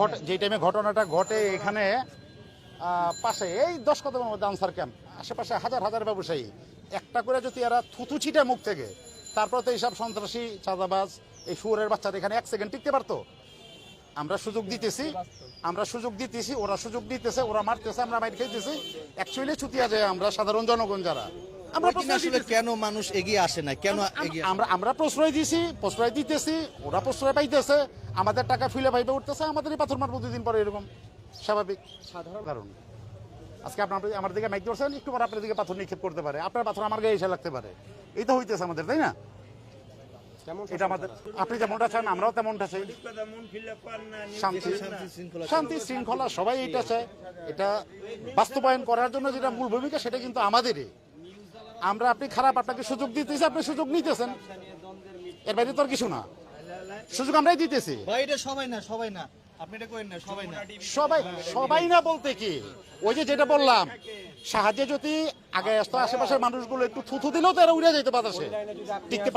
ঘটে যে টাইমে ঘটনাটা ঘটে এখানে পাশে, এই দশ কদমের মধ্যে আনসার ক্যাম্প আশেপাশে হাজার হাজার ব্যবসায়ী একটা করে যদি এরা থুতু ছিটে মুখ থেকে, তারপর তো এইসব সন্ত্রাসী, চাঁদাবাজ, এই শুয়োরের বাচ্চারা এখানে এক সেকেন্ড টিকতে পারতো। আমরা সুযোগ দিতেছি, আমরা সুযোগ দিতেছি, ওরা সুযোগ দিতেছে, ওরা মারতেছে, আমরা মাইর খাইতেছি। অ্যাকচুয়ালি ছুটিয়া যায় আমরা সাধারণ জনগণ যারা। আমরা আসলে কেন মানুষ এগিয়ে আসে না কেন এগিয়ে আমরা আমরা প্রশ্রয় দিছি প্রশ্রয় দিতেছি ওরা প্রশ্রয় পাইতেছে আমাদের টাকা ফিলে পাইবে উঠতেছে আমাদেরই পাথর মার প্রতিদিন পরে এরকম। স্বাভাবিক। সাধারণ কারণ। আজকে আপনার আমার দিকে মাইক ধরছেন একটু পরে আপনার দিকে পাথর নিক্ষেপ করতে পারে। আপনার পাথর আমার গায়ে এসে লাগতে পারে। এই তো হইতেছে আমাদের তাই না? এটা আমাদের আপনি যেমনটা চান আমরাও তেমনটা চাই। শান্তি শান্তি শৃঙ্খলা শান্তি শৃঙ্খলা সবাই এটা চায়। এটা বাস্তবায়ন করার জন্য যেটা মূল ভূমিকা সেটা কিন্তু আমাদেরই। আমরা আপনি খারাপ আপনাকে সুযোগ দিতেছি আপনি সুযোগ নিতেছেন। এর বাইরে তো আর কিছু না। সুযোগ আমরাই দিতেছি। সবাই না সবাই না। সবাই সবাই না বলতে কি? ওই যে যেটা বললাম সাহায্যে যদি আগে আসতো আশেপাশের মানুষগুলো একটু থুথু দিলেও তো এরা উড়ে যেতে বাতাসে। টিকতে